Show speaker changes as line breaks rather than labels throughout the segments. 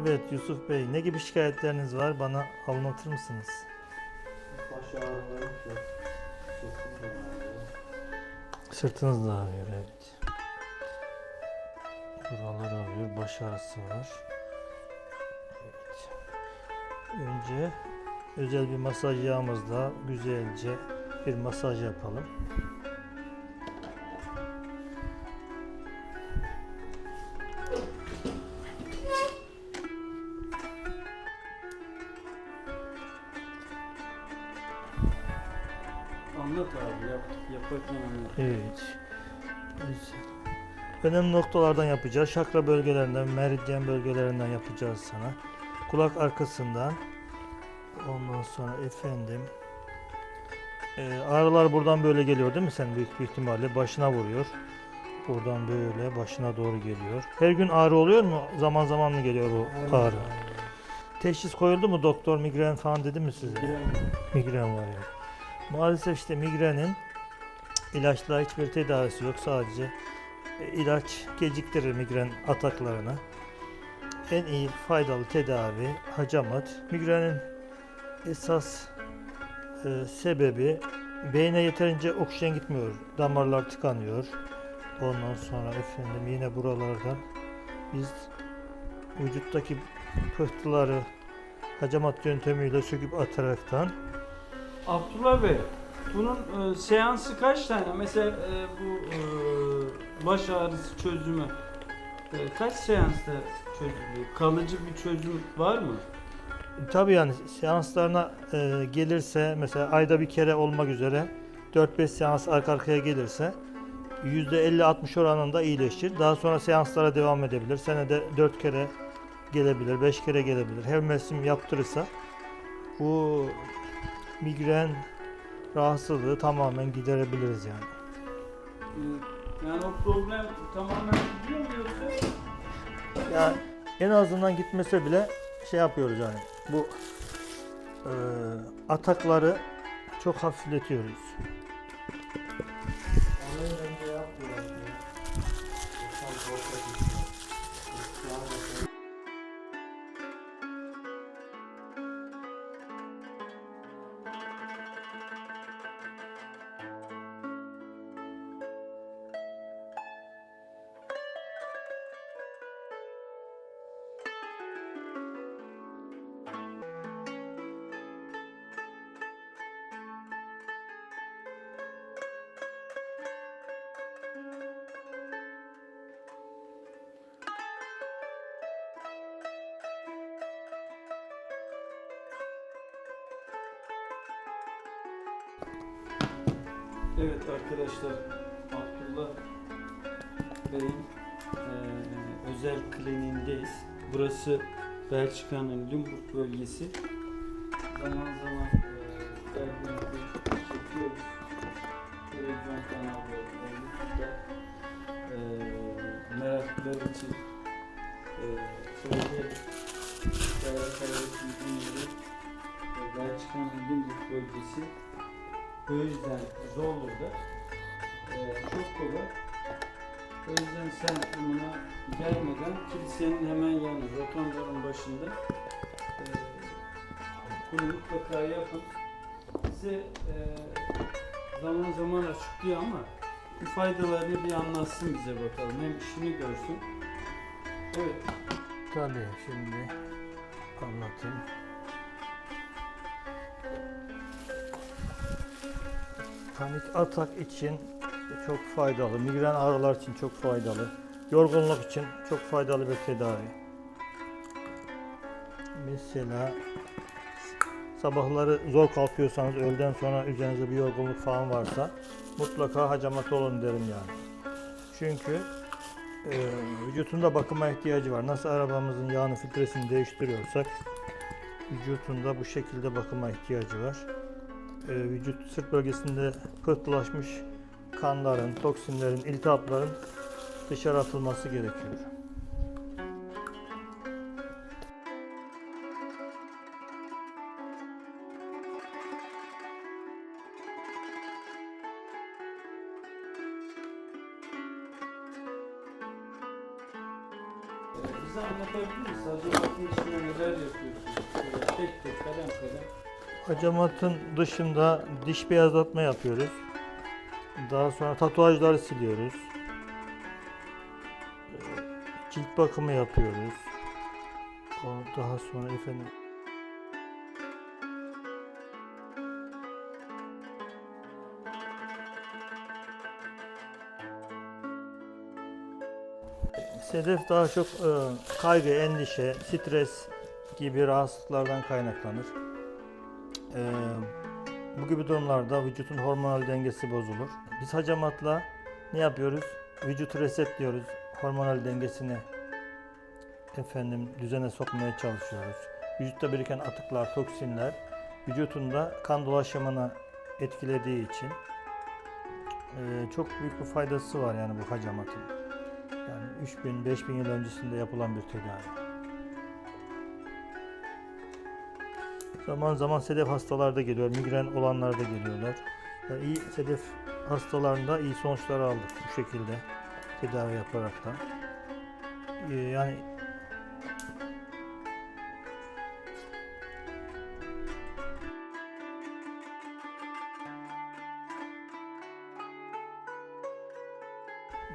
Evet Yusuf Bey, ne gibi şikayetleriniz var? Bana anlatır mısınız?
Baş ağrıları. Sırtım.
Sırtınız da ağrıyor, evet. Buralar ağrıyor, baş ağrısı var. Evet. Önce özel bir masaj yağımızla güzelce bir masaj yapalım.
Anlat.
Evet. Biz önemli noktalardan yapacağız. Şakra bölgelerinden, meridyen bölgelerinden yapacağız sana. Kulak arkasından. Ondan sonra efendim. Ee, ağrılar buradan böyle geliyor değil mi sen büyük bir ihtimalle başına vuruyor. Buradan böyle başına doğru geliyor. Her gün ağrı oluyor mu? Zaman zaman mı geliyor bu ağrı? Teşhis koyuldu mu doktor migren falan dedi mi size? Migren var ya. Maalesef işte migrenin ilaçla hiçbir tedavisi yok. Sadece e, ilaç geciktirir migren ataklarını. En iyi faydalı tedavi hacamat. Migrenin esas e, sebebi beyne yeterince oksijen gitmiyor. Damarlar tıkanıyor. Ondan sonra efendim yine buralardan biz vücuttaki pıhtıları hacamat yöntemiyle söküp ataraktan
Abdullah Bey, bunun e, seansı kaç tane? Mesela e, bu e, baş ağrısı çözümü e, kaç seansta çözülüyor? Kalıcı bir çözüm var mı?
Tabii yani seanslarına e, gelirse mesela ayda bir kere olmak üzere 4-5 seans arka arkaya gelirse %50-60 oranında iyileşir. Daha sonra seanslara devam edebilir. Senede 4 kere gelebilir, 5 kere gelebilir. Her mevsim yaptırırsa bu migren rahatsızlığı tamamen giderebiliriz yani.
E, yani o problem tamamen gidiyor mu yoksa?
Yani en azından gitmese bile şey yapıyoruz yani bu e, atakları çok hafifletiyoruz.
Evet arkadaşlar, Abdullah Bey'in eee, özel kliniğindeyiz. Burası Belçika'nın Limburg bölgesi. Zaman zaman geldiğimizde çekiyoruz. Televizyon kanallarında, YouTube'da eee meraklılar için TV'yi ve Belçika'nın Limburg bölgesi o yüzden Zorlu'da e, çok kolay. O yüzden sen buna gelmeden kilisenin hemen yanı, rotondanın başında e, bunu mutlaka yapın. Size e, zaman zaman açıklıyor ama bir faydalarını bir anlatsın bize bakalım. Hem işini görsün. Evet.
Tabii şimdi anlatayım. Panik atak için çok faydalı, migren ağrılar için çok faydalı, yorgunluk için çok faydalı bir tedavi. Mesela sabahları zor kalkıyorsanız, öğleden sonra üzerinizde bir yorgunluk falan varsa mutlaka hacamat olun derim yani. Çünkü e, vücutunda bakıma ihtiyacı var. Nasıl arabamızın yağını filtresini değiştiriyorsak vücutunda bu şekilde bakıma ihtiyacı var. E, vücut sırt bölgesinde pıhtılaşmış kanların, toksinlerin, iltihapların dışarı atılması gerekiyor.
bize anlatabilir misin? Hacamatın içinde neler yapıyorsunuz? Tek tek kalem kalem.
Hacamatın dışında diş beyazlatma yapıyoruz. Daha sonra tatuajları siliyoruz. Ee, Cilt bakımı yapıyoruz. Daha sonra efendim Sedef daha çok e, kaygı, endişe, stres gibi rahatsızlıklardan kaynaklanır. Bu gibi durumlarda vücutun hormonal dengesi bozulur. Biz hacamatla ne yapıyoruz? Vücutu resetliyoruz. Hormonal dengesini efendim düzene sokmaya çalışıyoruz. Vücutta biriken atıklar, toksinler vücutunda kan dolaşımını etkilediği için e, çok büyük bir faydası var yani bu hacamatın. Yani 3000 5000 yıl öncesinde yapılan bir tedavi. Zaman zaman sedef hastalar da geliyor, migren olanlar da geliyorlar. Yani iyi sedef hastalarında iyi sonuçlar aldık bu şekilde tedavi yaparaktan. Ee, yani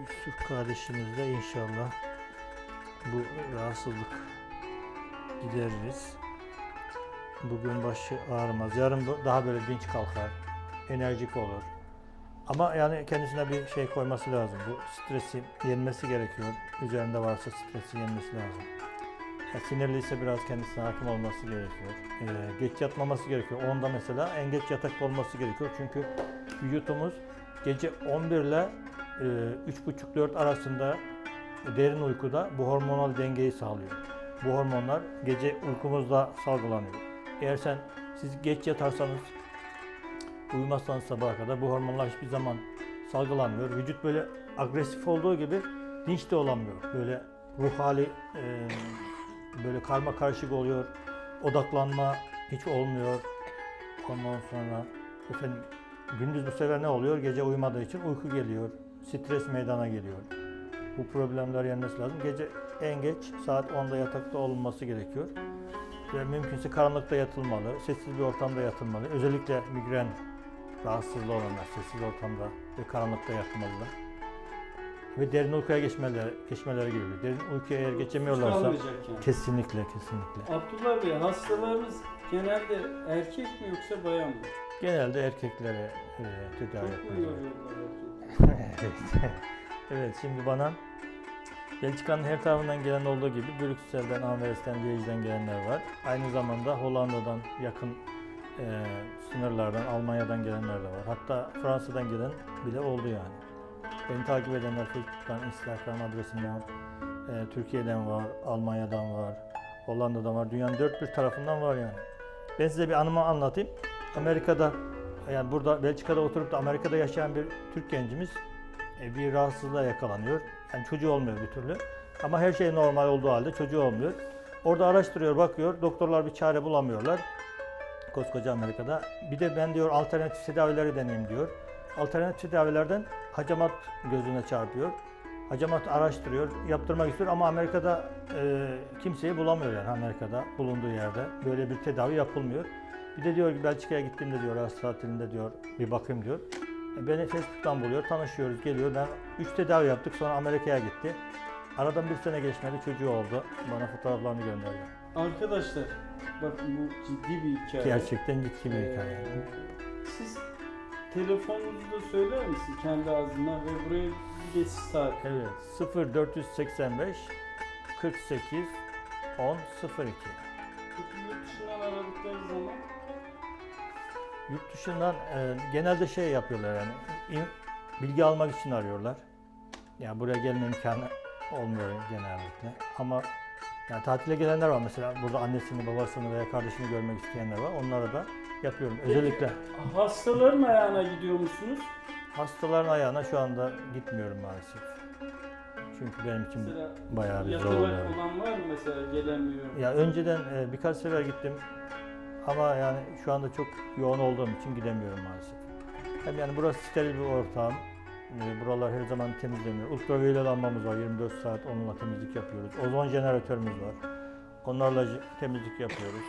Yusuf kardeşimizle inşallah bu rahatsızlık gideririz. Bugün başı ağrımaz. Yarın daha böyle dinç kalkar. Enerjik olur. Ama yani kendisine bir şey koyması lazım. Bu stresi yenmesi gerekiyor. Üzerinde varsa stresi yenmesi lazım. Ya sinirliyse biraz kendisine hakim olması gerekiyor. Ee, geç yatmaması gerekiyor. Onda mesela en geç yatakta olması gerekiyor. Çünkü vücutumuz gece 11 ile e, 3,5-4 arasında derin uykuda bu hormonal dengeyi sağlıyor. Bu hormonlar gece uykumuzda salgılanıyor. Eğer sen siz geç yatarsanız uyumazsanız sabaha kadar bu hormonlar hiçbir zaman salgılanmıyor. Vücut böyle agresif olduğu gibi dinç de olamıyor. Böyle ruh hali e, böyle karma karışık oluyor. Odaklanma hiç olmuyor. Ondan sonra efendim gündüz bu sefer ne oluyor? Gece uyumadığı için uyku geliyor. Stres meydana geliyor. Bu problemler yenmesi lazım. Gece en geç saat 10'da yatakta olunması gerekiyor. Ve mümkünse karanlıkta yatılmalı, sessiz bir ortamda yatılmalı. Özellikle migren rahatsızlığı olanlar sessiz ortamda ve karanlıkta yatmalılar. Ve derin uykuya geçmeleri, geçmeleri gerekiyor. Derin uykuya eğer geçemiyorlarsa
yani.
kesinlikle kesinlikle.
Abdullah Bey hastalarınız genelde erkek mi yoksa bayan mı?
Genelde erkeklere e, tedavi
erkekleri?
evet. evet şimdi bana Belçika'nın her tarafından gelen olduğu gibi Brüksel'den, Anveres'ten, Liège'den gelenler var. Aynı zamanda Hollanda'dan yakın e, sınırlardan, Almanya'dan gelenler de var. Hatta Fransa'dan gelen bile oldu yani. Beni takip edenler Facebook'tan, Instagram adresimden, e, Türkiye'den var, Almanya'dan var, Hollanda'dan var. Dünyanın dört bir tarafından var yani. Ben size bir anımı anlatayım. Amerika'da yani burada Belçika'da oturup da Amerika'da yaşayan bir Türk gencimiz bir rahatsızlığa yakalanıyor. Yani çocuğu olmuyor bir türlü. Ama her şey normal olduğu halde çocuğu olmuyor. Orada araştırıyor, bakıyor. Doktorlar bir çare bulamıyorlar. Koskoca Amerika'da. Bir de ben diyor alternatif tedavileri deneyeyim diyor. Alternatif tedavilerden hacamat gözüne çarpıyor. Hacamat araştırıyor, yaptırmak istiyor ama Amerika'da e, kimseyi bulamıyor yani Amerika'da bulunduğu yerde. Böyle bir tedavi yapılmıyor. Bir de diyor ki Belçika'ya gittiğimde diyor tatilinde diyor bir bakayım diyor. E, Beni Facebook'tan buluyor, tanışıyoruz, geliyor. Ben 3 tedavi yaptık, sonra Amerika'ya gitti. Aradan bir sene geçmedi, çocuğu oldu. Bana fotoğraflarını gönderdi.
Arkadaşlar bakın bu ciddi bir hikaye.
Gerçekten ciddi bir
Ee,
hikaye.
Siz telefonunuzu da söyler misin kendi ağzından ve buraya bir de saat.
Evet, 0485 48 10 02.
Peki yurt dışından aradıkları zaman
Yurt dışından e, genelde şey yapıyorlar yani in- bilgi almak için arıyorlar. Yani buraya gelme imkanı olmuyor genellikle. Ama yani tatile gelenler var mesela burada annesini, babasını veya kardeşini görmek isteyenler var. Onlara da yapıyorum. Özellikle
hastaların ayağına gidiyor musunuz?
hastaların ayağına şu anda gitmiyorum maalesef. Çünkü benim için
Mesela
bayağı bir zor oluyor.
olan var mı mesela gelemiyor?
Ya önceden e, birkaç sefer gittim ama yani şu anda çok yoğun olduğum için gidemiyorum maalesef. Hem yani burası steril bir ortam. E, buralar her zaman temizleniyor. Ultraviyole lambamız var. 24 saat onunla temizlik yapıyoruz. Ozon jeneratörümüz var. Onlarla temizlik yapıyoruz.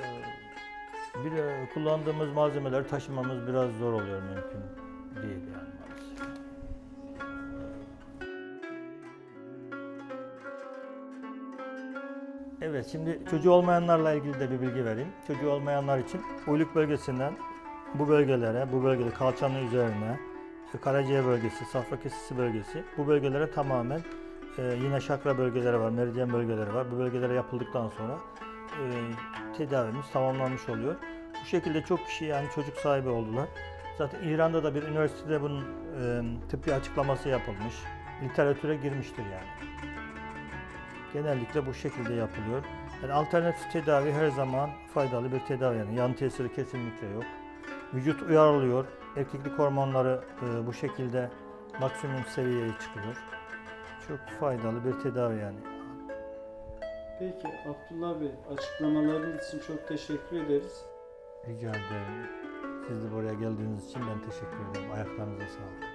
E, bir de kullandığımız malzemeleri taşımamız biraz zor oluyor mümkün değil yani maalesef. Evet, şimdi çocuğu olmayanlarla ilgili de bir bilgi vereyim. Çocuğu olmayanlar için uyluk bölgesinden bu bölgelere, bu bölgede kalçanın üzerine, karaciğer bölgesi, safra kesesi bölgesi, bu bölgelere tamamen e, yine şakra bölgeleri var, meridyen bölgeleri var. Bu bölgelere yapıldıktan sonra e, tedavimiz tamamlanmış oluyor. Bu şekilde çok kişi yani çocuk sahibi oldular. Zaten İran'da da bir üniversitede bunun e, tıbbi açıklaması yapılmış. Literatüre girmiştir yani. Genellikle bu şekilde yapılıyor. Yani alternatif tedavi her zaman faydalı bir tedavi yani yan tesiri kesinlikle yok. Vücut uyarılıyor. Erkeklik hormonları e, bu şekilde maksimum seviyeye çıkıyor. Çok faydalı bir tedavi yani.
Peki Abdullah Bey açıklamalarınız için çok teşekkür ederiz.
Rica ederim. Siz de buraya geldiğiniz için ben teşekkür ederim. Ayaklarınıza sağlık.